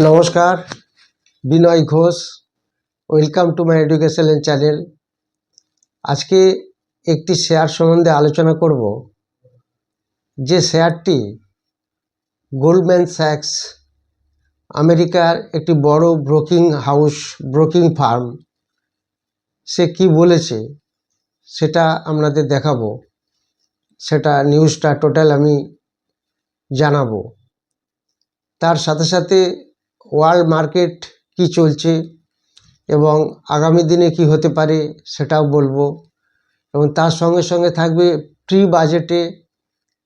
নমস্কার, Binoy Ghosh welcome to my education channel আজকে একটি শেয়ার সম্বন্ধে আলোচনা করব, যে শেয়ারটি গোল্ডম্যান স্যাক্স আমেরিকার একটি বড় ব্রোকিং হাউস ব্রোকিং ফার্ম সে কি বলেছে সেটা আপনাদের দেখাবো। সেটা নিউজটা টোটাল আমি জানাব। তার সাথে সাথে ওয়ার্ল্ড মার্কেট কি চলছে এবং আগামী দিনে কি হতে পারে সেটাও বলব। এবং তার সঙ্গে সঙ্গে থাকবে প্রি বাজেটে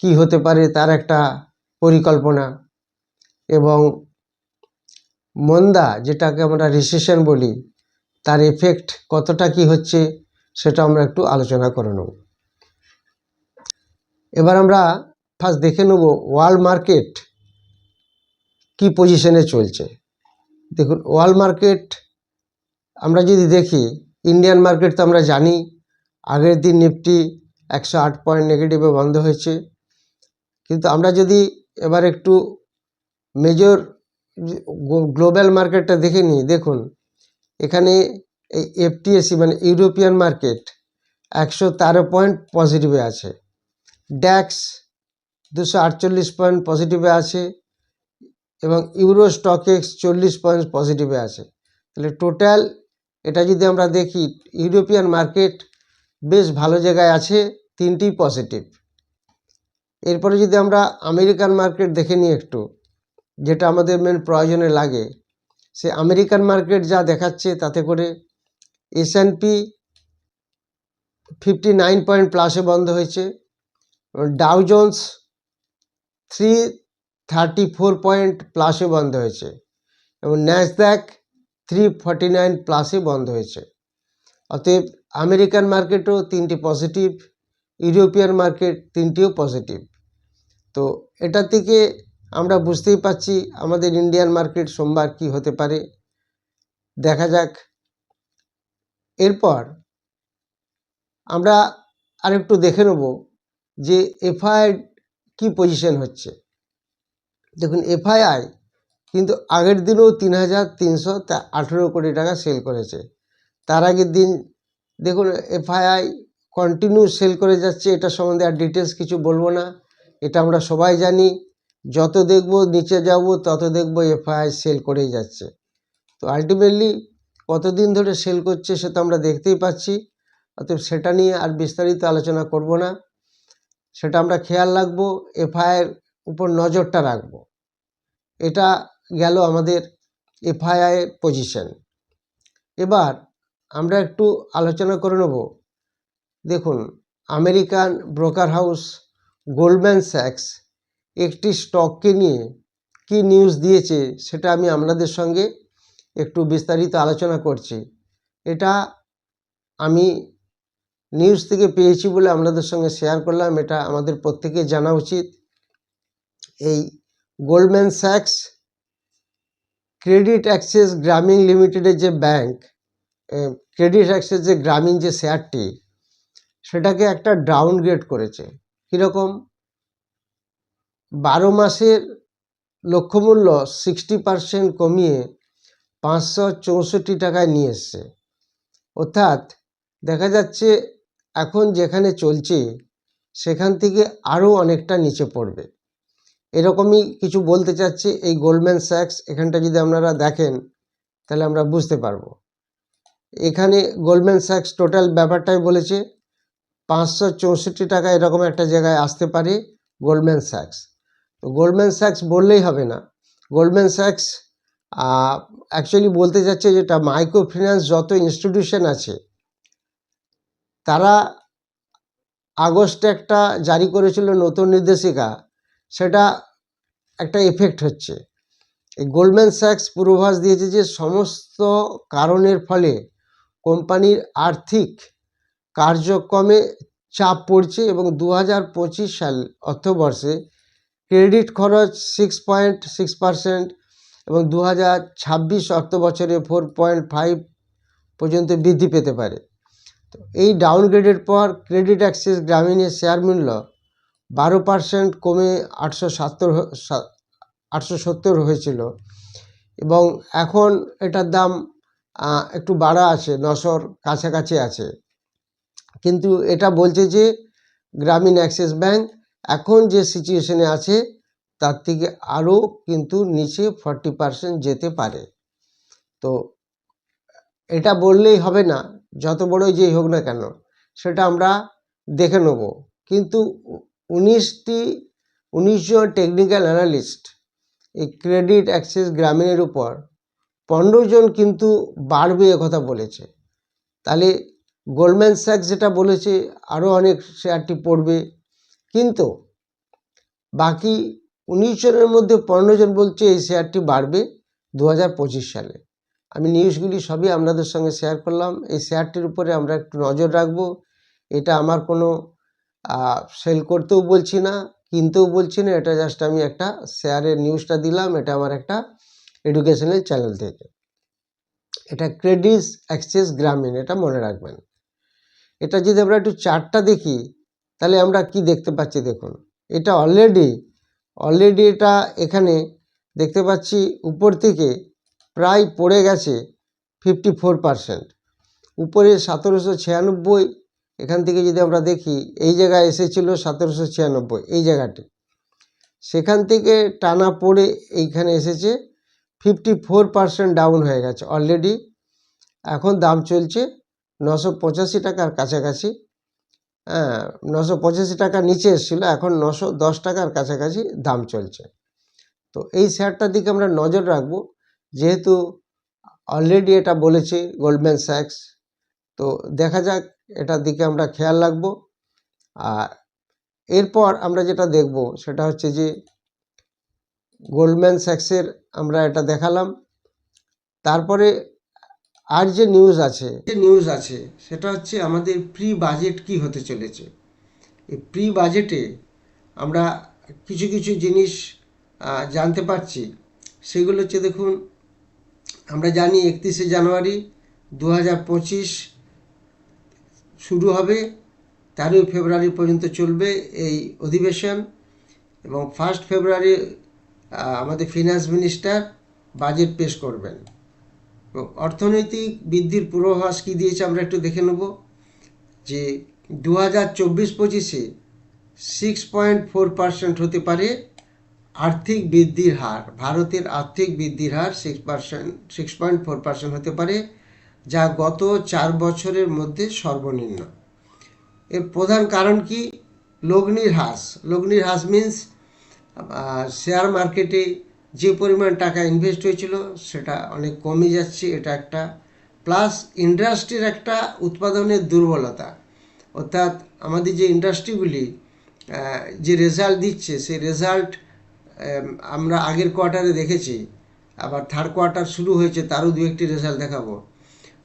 কি হতে পারে তার একটা পরিকল্পনা। এবং মন্দা, যেটাকে আমরা রিসেশন বলি, তার এফেক্ট কতটা কি হচ্ছে সেটা আমরা একটু আলোচনা করে নেব। এবার আমরা ফার্স্ট দেখে নেব ওয়ার্ল্ড মার্কেট কি পজিশনে চলছে? দেখুন ওয়ার্ল্ড মার্কেট আমরা যদি দেখি ইন্ডিয়ান মার্কেট তো আমরা জানি, আগের দিন নিফটি একশো আট পয়েন্ট নেগেটিভে বন্ধ হয়েছে। কিন্তু আমরা যদি এবার একটু মেজর গ্লোবাল মার্কেটটা দেখে নিই, দেখুন, এখানে এই এফটিএসি মানে ইউরোপিয়ান মার্কেট একশো তেরো পয়েন্ট পজিটিভে আছে। ড্যাক্স দুশো আটচল্লিশ পয়েন্ট পজিটিভে আছে। এবং ইউরো স্টক এক্স চল্লিশ পয়েন্ট পজিটিভে আছে। তাহলে টোটাল এটা যদি আমরা দেখি, ইউরোপিয়ান মার্কেট বেশ ভালো জায়গায় আছে তিনটি পজিটিভ। এরপরে যদি আমরা আমেরিকান মার্কেট দেখে নিই একটু, যেটা আমাদের মেন প্রয়োজনে লাগে, সে আমেরিকান মার্কেট যা দেখাচ্ছে তাতে করে S P fifty nine point প্লাসে বন্ধ হয়েছে। Dow Jones three thirty four point প্লাসে বন্ধ হয়েছে এবং ন্যাসদ্যাক থ্রি ফর্টি নাইন প্লাসে বন্ধ হয়েছে। অতএব আমেরিকান মার্কেটও তিনটি পজিটিভ ইউরোপিয়ান মার্কেট তিনটিও পজিটিভ তো এটা থেকে আমরা বুঝতেই পাচ্ছি আমাদের ইন্ডিয়ান মার্কেট সোমবার কি হতে পারে। দেখা যাক। এরপর আমরা আরেকটু দেখে নেব যে এফআইআর কি পজিশন হচ্ছে। দেখুন এফআইআই কিন্তু আগের দিনেও তিন হাজার তিনশো আঠেরো কোটি টাকা সেল করেছে। তার আগের দিন দেখুন এফআইআই কন্টিনিউ সেল করে যাচ্ছে, এটা সম্বন্ধে আর ডিটেলস কিছু বলব না। এটা আমরা সবাই জানি, যত দেখব নিচে যাব, তত দেখব এফআইআই সেল করেই যাচ্ছে। তো আলটিমেটলি কতদিন ধরে সেল করছে সেটা আমরা দেখতেই পাচ্ছি, অতএব সেটা নিয়ে আর বিস্তারিত আলোচনা করব না। সেটা আমরা খেয়াল রাখব, এফআইআর উপর নজরটা রাখব। এটা গেল আমাদের এফআইআই পজিশন এবার আমরা একটু আলোচনা করে নেব। দেখুন, আমেরিকান ব্রোকার হাউস গোল্ডম্যান স্যাক্স একটি স্টককে নিয়ে কি নিউজ দিয়েছে সেটা আমি আপনাদের সঙ্গে একটু বিস্তারিত আলোচনা করছি। এটা আমি নিউজ থেকে পেয়েছি বলে আপনাদের সঙ্গে শেয়ার করলাম। এটা আমাদের প্রত্যেকে জানা উচিত। এই গোল্ডম্যান স্যাক্স ক্রেডিট অ্যাক্সেস গ্রামীণ লিমিটেডের যে ব্যাংক ক্রেডিট অ্যাক্সেস যে গ্রামীণ যে শেয়ারটি সেটাকে একটা ডাউনগ্রেড করেছে। কীরকম? বারো মাসের লক্ষ্যমূল্য সিক্সটি পারসেন্ট কমিয়ে পাঁচশো চৌষট্টি টাকায় নিয়ে এসছে। অর্থাৎ দেখা যাচ্ছে এখন যেখানে চলছে, সেখান থেকে আরও অনেকটা নিচে পড়বে। এরকমই কিছু বলতে চাচ্ছি, এই গোল্ডম্যান স্যাক্স, এখানটা যদি আপনারা দেখেন, তাহলে আমরা বুঝতে পারব। এখানে গোল্ডম্যান স্যাক্স টোটাল ব্যাপারটাই বলেছে, পাঁচশো চৌষট্টি টাকা এরকম একটা জায়গায় আসতে পারে গোল্ডম্যান স্যাক্স। তো গোল্ডম্যান স্যাক্স বললেই হবে না। গোল্ডম্যান স্যাক্স অ্যাকচুয়ালি বলতে চাচ্ছে যেটা মাইক্রো ফিন্যান্স যত ইনস্টিটিউশন আছে, তারা আগস্টে একটা জারি করেছিল নতুন নির্দেশিকা, সেটা একটা এফেক্ট হচ্ছে। এই গোল্ডম্যান স্যাক্স পূর্বাভাস দিয়েছে যে সমস্ত কারণের ফলে কোম্পানির আর্থিক কার্যক্রমে চাপ পড়ছে এবং দু হাজার পঁচিশ সাল অর্থবর্ষে ক্রেডিট খরচ সিক্স পয়েন্ট সিক্স পারসেন্ট এবং দু হাজার ছাব্বিশ অর্থ বছরে ফোর পয়েন্ট ফাইভ পর্যন্ত বৃদ্ধি পেতে পারে। এই ডাউনগ্রেডের পর ক্রেডিট অ্যাক্সেস গ্রামীণের শেয়ার মূল্য বারো পার্সেন্ট কমে আটশো সাত্তর আটশো সত্তর হয়েছিল। এবং এখন এটার দাম একটু বাড়া আছে, নশোর কাছাকাছি আছে। কিন্তু এটা বলছে যে গ্রামীণ অ্যাক্সিস ব্যাংক এখন যে সিচুয়েশনে আছে, তার থেকে আরও কিন্তু নিচে ফর্টি পার্সেন্ট যেতে পারে। তো এটা বললেই হবে না, যত বড়ই যেই হোক না কেন, সেটা আমরা দেখে নেব। কিন্তু উনিশটি উনিশ জন টেকনিক্যাল অ্যানালিস্ট এই ক্রেডিট অ্যাক্সেস গ্রামীণের উপর। পনেরো জন কিন্তু বাড়বে কথা বলেছে। তাহলে গোল্ডম্যান স্যাক্স যেটা বলেছে আরও অনেক শেয়ারটি পড়বে। কিন্তু বাকি উনিশ জনের মধ্যে পনেরো জন বলছে এই শেয়ারটি বাড়বে দু হাজার পঁচিশ সালে। আমি নিউজগুলি সবই আপনাদের সঙ্গে শেয়ার করলাম। এই শেয়ারটির উপরে আমরা একটু নজর রাখব। এটা আমার কোনো সেল করতেও বলছি না, কিনতেও বলছি না, এটা জাস্ট আমি একটা শেয়ারের নিউজটা দিলাম, এটা আমার একটা এডুকেশনাল চ্যানেল থেকে। এটা ক্রেডিস অ্যাক্সেস গ্রামীণ এটা মনে রাখবেন। এটা যদি আমরা একটু চার্টটা দেখি, তাহলে আমরা কি দেখতে পাচ্ছি দেখুন, এটা অলরেডি অলরেডি এটা এখানে দেখতে পাচ্ছি উপর থেকে প্রায় পড়ে গেছে ফিফটি ফোর পারসেন্ট উপরে সতেরোশো ছিয়ানব্বই এখান থেকে যদি আমরা দেখি, এই জায়গায় এসেছিল সতেরোশো ছিয়ানব্বই, এই জায়গাটি। সেখান থেকে টানা পড়ে এইখানে এসেছে, ফিফটি ফোর পারসেন্ট ডাউন হয়ে গেছে অলরেডি। এখন দাম চলছে নশো পঁচাশি টাকার কাছাকাছি। হ্যাঁ নশো পঁচাশি টাকার নিচে এসেছিল, এখন নশো দশ টাকার কাছাকাছি দাম চলছে। তো এই শেয়ারটার দিকে আমরা নজর রাখব, যেহেতু অলরেডি এটা বলেছে গোল্ডম্যান স্যাক্স। তো দেখা যাক, এটার দিকে আমরা খেয়াল রাখব। আর এরপর আমরা যেটা দেখব, সেটা হচ্ছে যে গোল্ডম্যান স্যাক্সের আমরা এটা দেখালাম। তারপরে আর যে নিউজ আছে, যে নিউজ আছে, সেটা হচ্ছে আমাদের প্রি বাজেট কি হতে চলেছে। এই প্রি বাজেটে আমরা কিছু কিছু জিনিস জানতে পারছি। সেগুলো হচ্ছে দেখুন, আমরা জানি একত্রিশে জানুয়ারি দু হাজার পঁচিশ শুরু হবে। তেরোই ফেব্রুয়ারি পর্যন্ত চলবে এই অধিবেশন এবং ফার্স্ট ফেব্রুয়ারি আমাদের ফিনান্স মিনিস্টার বাজেট পেশ করবেন। অর্থনৈতিক বৃদ্ধির পূর্বাভাস কী দিয়েছে আমরা একটু দেখে নেব। যে দু হাজার চব্বিশ পঁচিশে সিক্স পয়েন্ট ফোর পার্সেন্ট হতে পারে আর্থিক বৃদ্ধির হার, ভারতের আর্থিক বৃদ্ধির হার six percent six point four percent হতে পারে। যা গত চার বছরের মধ্যে সর্বনিম্ন। এর প্রধান কারণ কি? লগ্নির হ্রাস। লগ্নির হ্রাস মিন্স শেয়ার মার্কেটে যে পরিমাণ টাকা ইনভেস্ট হয়েছিল, সেটা অনেক কমে যাচ্ছে। এটা একটা প্লাস ইন্ডাস্ট্রির একটা উৎপাদনের দুর্বলতা। অর্থাৎ আমাদের যে ইন্ডাস্ট্রিগুলি যে রেজাল্ট দিচ্ছে, সেই রেজাল্ট আমরা আগের কোয়ার্টারে দেখেছি, আবার থার্ড কোয়ার্টার শুরু হয়েছে, তারও দু একটি রেজাল্ট দেখাবো।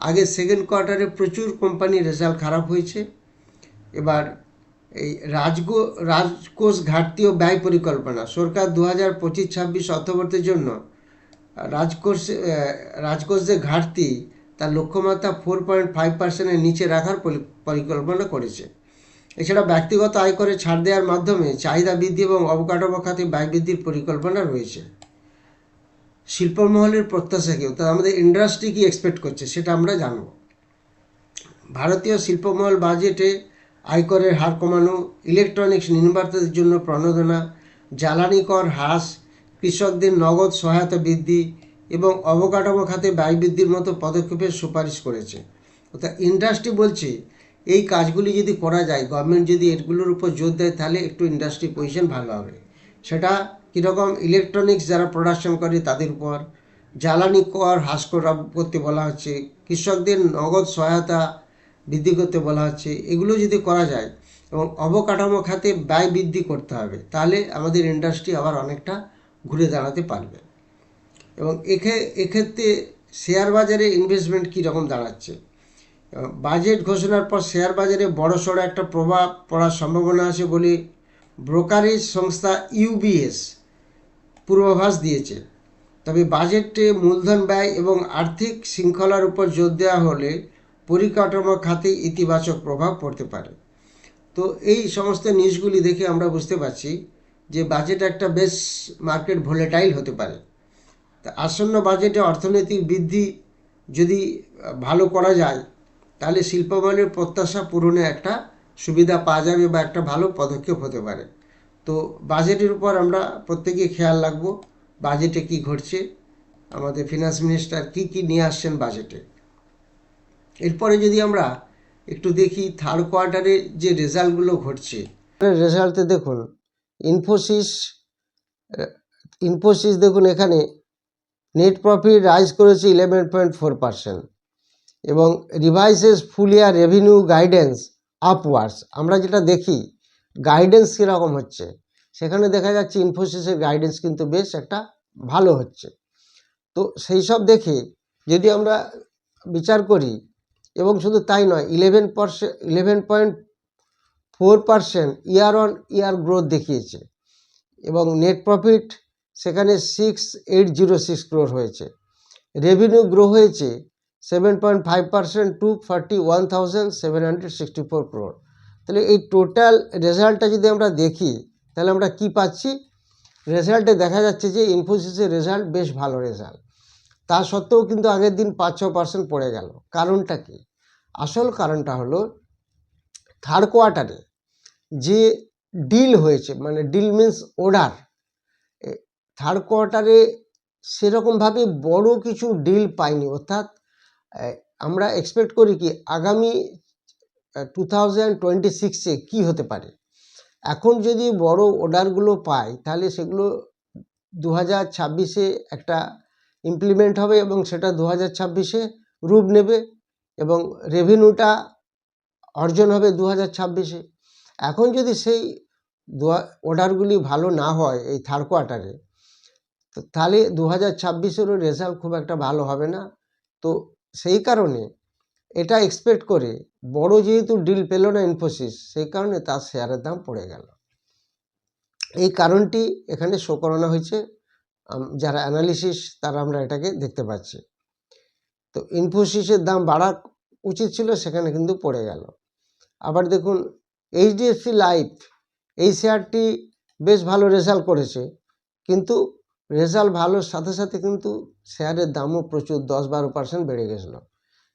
আগে সেকেন্ড কোয়ার্টারে প্রচুর কোম্পানির রেজাল্ট খারাপ হয়েছে। এবার এই রাজগো, রাজকোষ ঘাটতি ও ব্যয় পরিকল্পনা, সরকার দু হাজার পঁচিশ ছাব্বিশ অর্থবর্ষের জন্য রাজকোষ রাজকোষ যে ঘাটতি, তার লক্ষ্যমাত্রা ফোর পয়েন্ট ফাইভ পার্সেন্টের নিচে রাখার পরি- পরিকল্পনা করেছে। এছাড়া ব্যক্তিগত আয়করে ছাড় দেওয়ার মাধ্যমে চাহিদা বৃদ্ধি এবং অবকাঠামো খাতে ব্যয় বৃদ্ধির পরিকল্পনা রয়েছে। শিল্পমহলের প্রত্যাশা কি? অর্থাৎ আমাদের ইন্ডাস্ট্রি কী এক্সপেক্ট করছে, সেটা আমরা জানব। ভারতীয় শিল্পমহল বাজেটে আয়করের হার কমানো ইলেকট্রনিক্স নির্মাতাদের জন্য প্রণোদনা, জ্বালানি কর হ্রাস, কৃষকদের নগদ সহায়তা বৃদ্ধি এবং অবকাঠামো খাতে ব্যয় বৃদ্ধির মতো পদক্ষেপের সুপারিশ করেছে। অর্থাৎ ইন্ডাস্ট্রি বলছে, এই কাজগুলি যদি করা যায় গভর্নমেন্ট যদি এগুলোর উপর জোর দেয়, তাহলে একটু ইন্ডাস্ট্রি পজিশন ভালো হবে। সেটা কীরকম ইলেকট্রনিক্স যারা প্রোডাকশন করে তাদের উপর। জ্বালানি কর হ্রাস করা করতে বলা হচ্ছে, কৃষকদের নগদ সহায়তা বৃদ্ধি করতে বলা হচ্ছে, এগুলো যদি করা যায় এবং অবকাঠামো খাতে ব্যয় বৃদ্ধি করতে হবে, তাহলে আমাদের ইন্ডাস্ট্রি আবার অনেকটা ঘুরে দাঁড়াতে পারবে। এবং এখে, এক্ষেত্রে শেয়ার বাজারে ইনভেস্টমেন্ট কীরকম দাঁড়াচ্ছে? বাজেট ঘোষণার পর শেয়ার বাজারে বড় সড়ো একটা প্রভাব পড়ার সম্ভাবনা আছে বলে ব্রোকারেজ সংস্থা ইউবিএস পূর্বাভাস দিয়েছে। তবে বাজেটে মূলধন ব্যয় এবং আর্থিক শৃঙ্খলার উপর জোর দেওয়া হলে পরিকাঠামো খাতে ইতিবাচক প্রভাব পড়তে পারে। তো এই সমস্ত নিউজগুলি দেখে আমরা বুঝতে পারছি যে বাজেট একটা বেশ মার্কেট ভোলেটাইল হতে পারে। তা আসন্ন বাজেটে অর্থনৈতিক বৃদ্ধি যদি ভালো করা যায়, তাহলে শিল্পায়নের প্রত্যাশা পূরণে একটা সুবিধা পাওয়া যাবে বা একটা ভালো পদক্ষেপ হতে পারে। তো বাজেটের উপর আমরা প্রত্যেকে খেয়াল রাখব। বাজেটে কি ঘটছে? আমাদের ফিনান্স মিনিস্টার কি কি নিয়ে আসছেন বাজেটে এরপরে যদি আমরা একটু দেখি থার্ড কোয়ার্টারে যে রেজাল্টগুলো ঘটছে। রেজাল্টে দেখুন ইনফোসিস ইনফোসিস দেখুন এখানে নেট প্রফিট রাইজ করেছে ইলেভেন পয়েন্ট ফোর পার্সেন্ট এবং revises full year revenue guidance upwards আমরা যেটা দেখি গাইডেন্স কীরকম হচ্ছে? সেখানে দেখা যাচ্ছে ইনফোসিসের গাইডেন্স কিন্তু বেশ একটা ভালো হচ্ছে। তো সেই সব দেখে যদি আমরা বিচার করি, এবং শুধু তাই নয় eleven percent eleven point four percent year on year growth দেখিয়েছে, এবং নেট প্রফিট সেখানে six eight zero six crore হয়েছে। রেভিনিউ গ্রো হয়েছে seven point five percent two forty one thousand seven hundred sixty four crore তাহলে এই total রেজাল্টটা যদি আমরা দেখি, তাহলে আমরা কি পাচ্ছি? রেজাল্টে দেখা যাচ্ছে যে ইনফোসিসের রেজাল্ট বেশ ভালো রেজাল্ট তা সত্ত্বেও কিন্তু আগের দিন পাঁচ ছ পার্সেন্ট পড়ে গেল। কারণটা কি? আসল কারণটা হলো থার্ড কোয়ার্টারে যে ডিল হয়েছে মানে ডিল মিন্স অর্ডার থার্ড কোয়ার্টারে সেরকমভাবে বড় কিছু ডিল পাইনি। অর্থাৎ আমরা এক্সপেক্ট করি কি, আগামী টু থাউজেন্ড টোয়েন্টি সিক্সে কী হতে পারে? এখন যদি বড় অর্ডারগুলো পাই, তাহলে সেগুলো দু হাজার ছাব্বিশে একটা ইমপ্লিমেন্ট হবে এবং সেটা দু হাজার ছাব্বিশে রূপ নেবে এবং রেভিনিউটা অর্জন হবে দু হাজার ছাব্বিশে। এখন যদি সেই অর্ডারগুলি ভালো না হয় এই থার্ড কোয়ার্টারে তাহলে দু হাজার ছাব্বিশেরও রেজাল্ট খুব একটা ভালো হবে না। তো সেই কারণে এটা এক্সপেক্ট করে, বড় যেহেতু ডিল পেল না ইনফোসিস সেই কারণে তার শেয়ারের দাম পড়ে গেল। এই কারণটি এখানে শো করানো হয়েছে। যারা অ্যানালিসিস তারা আমরা এটাকে দেখতে পাচ্ছি। তো ইনফোসিসের দাম বাড়া উচিত ছিল, সেখানে কিন্তু পড়ে গেল। আবার দেখুন এইচডিএফসি লাইফ এই শেয়ারটি বেশ ভালো রেজাল্ট করেছে। কিন্তু রেজাল্ট ভালোর সাথে সাথে কিন্তু শেয়ারের দামও প্রচুর, দশ বারো পার্সেন্ট বেড়ে গেছিল।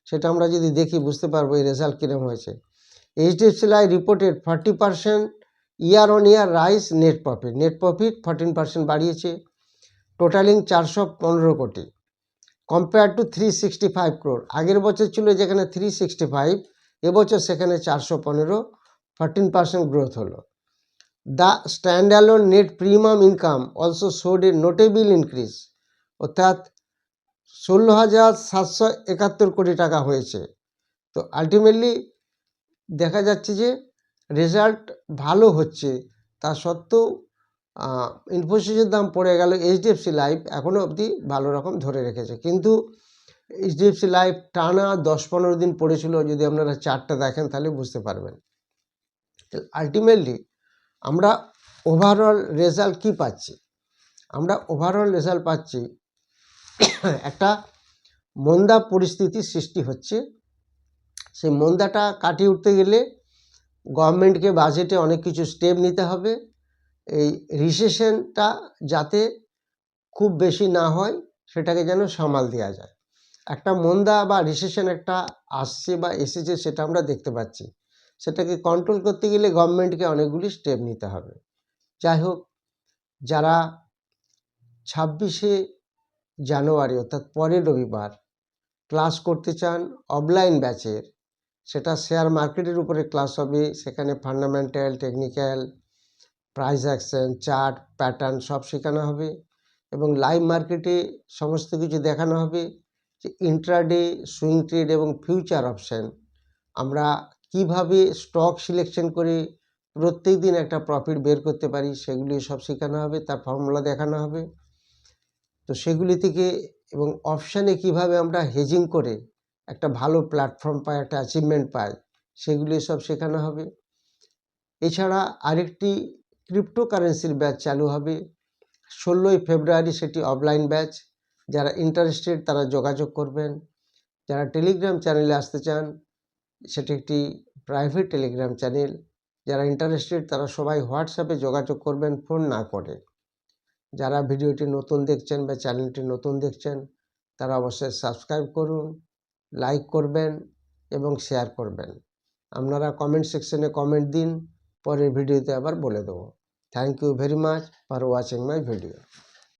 সেটা আমরা যদি দেখি বুঝতে পারব এই রেজাল্ট কীরকম হয়েছে। HDFC life reported forty percent year on year rise net profit net profit fourteen percent বাড়িয়েছে টোটালিং চারশো পনেরো কোটি। Compare to three sixty five crore আগের বছর ছিল যেখানে থ্রি সিক্সটি ফাইভ এবছর সেখানে চারশো পনেরো ফর্টিন পার্সেন্ট গ্রোথ হলো। The standalone net premium income also showed a notable increase অর্থাৎ ষোলো হাজার সাতশো একাত্তর কোটি টাকা হয়েছে। তো আলটিমেটলি দেখা যাচ্ছে যে রেজাল্ট ভালো হচ্ছে। তা সত্ত্বেও ইনফোসিসের দাম পড়ে গেল এইচডিএফসি লাইফ এখনও অবধি ভালো রকম ধরে রেখেছে। কিন্তু এইচডিএফসি লাইফ টানা দশ পনেরো দিন পড়েছিল, যদি আপনারা চারটা দেখেন তাহলে বুঝতে পারবেন। আলটিমেটলি আমরা ওভারঅল রেজাল্ট কি পাচ্ছি? আমরা ওভারঅল রেজাল্ট পাচ্ছি একটা মন্দা পরিস্থিতির সৃষ্টি হচ্ছে। সেই মন্দাটা কাটিয়ে উঠতে গেলে গভর্নমেন্টকে বাজেটে অনেক কিছু স্টেপ নিতে হবে। এই রিসেশনটা যাতে খুব বেশি না হয়, সেটাকে যেন সামাল দেওয়া যায়। একটা মন্দা বা রিসেশন একটা আসছে বা এসেছে, সেটা আমরা দেখতে পাচ্ছি। সেটাকে কন্ট্রোল করতে গেলে গভর্নমেন্টকে অনেকগুলি স্টেপ নিতে হবে। যাই হোক, যারা ছাব্বিশে জানুয়ারি, অর্থাৎ পরের রবিবার ক্লাস করতে চান অফলাইন ব্যাচের সেটা শেয়ার মার্কেটের উপরে ক্লাস হবে। সেখানে fundamental technical price action chart pattern সব শেখানো হবে এবং লাইভ মার্কেটে সমস্ত কিছু দেখানো হবে যে ইন্ট্রাডে সুইং ট্রেড এবং ফিউচার অপশান আমরা কীভাবে স্টক সিলেকশন করে প্রত্যেক দিন একটা প্রফিট বের করতে পারি, সেগুলি সব শেখানো হবে, তার ফর্মুলা দেখানো হবে। তো সেগুলি থেকে এবং অপশানে কীভাবে আমরা হেজিং করে একটা ভালো প্ল্যাটফর্ম পাই, একটা অ্যাচিভমেন্ট পাই, সেগুলি সব শেখানো হবে। এছাড়া আরেকটি ক্রিপ্টোকারেন্সির ব্যাচ চালু হবে। ষোলোই ফেব্রুয়ারি সেটি অফলাইন ব্যাচ যারা ইন্টারেস্টেড তারা যোগাযোগ করবেন। যারা টেলিগ্রাম চ্যানেলে আসতে চান, সেটি একটি প্রাইভেট টেলিগ্রাম চ্যানেল যারা ইন্টারেস্টেড তারা সবাই হোয়াটসঅ্যাপে যোগাযোগ করবেন ফোন না করে। যারা ভিডিওটি নতুন দেখছেন বা চ্যানেলটি নতুন দেখছেন, তারা অবশ্যই সাবস্ক্রাইব করুন, লাইক করবেন এবং শেয়ার করবেন। আপনারা কমেন্ট সেকশনে কমেন্ট দিন, পরের ভিডিওতে আবার বলে দেবো। Thank you very much for watching my video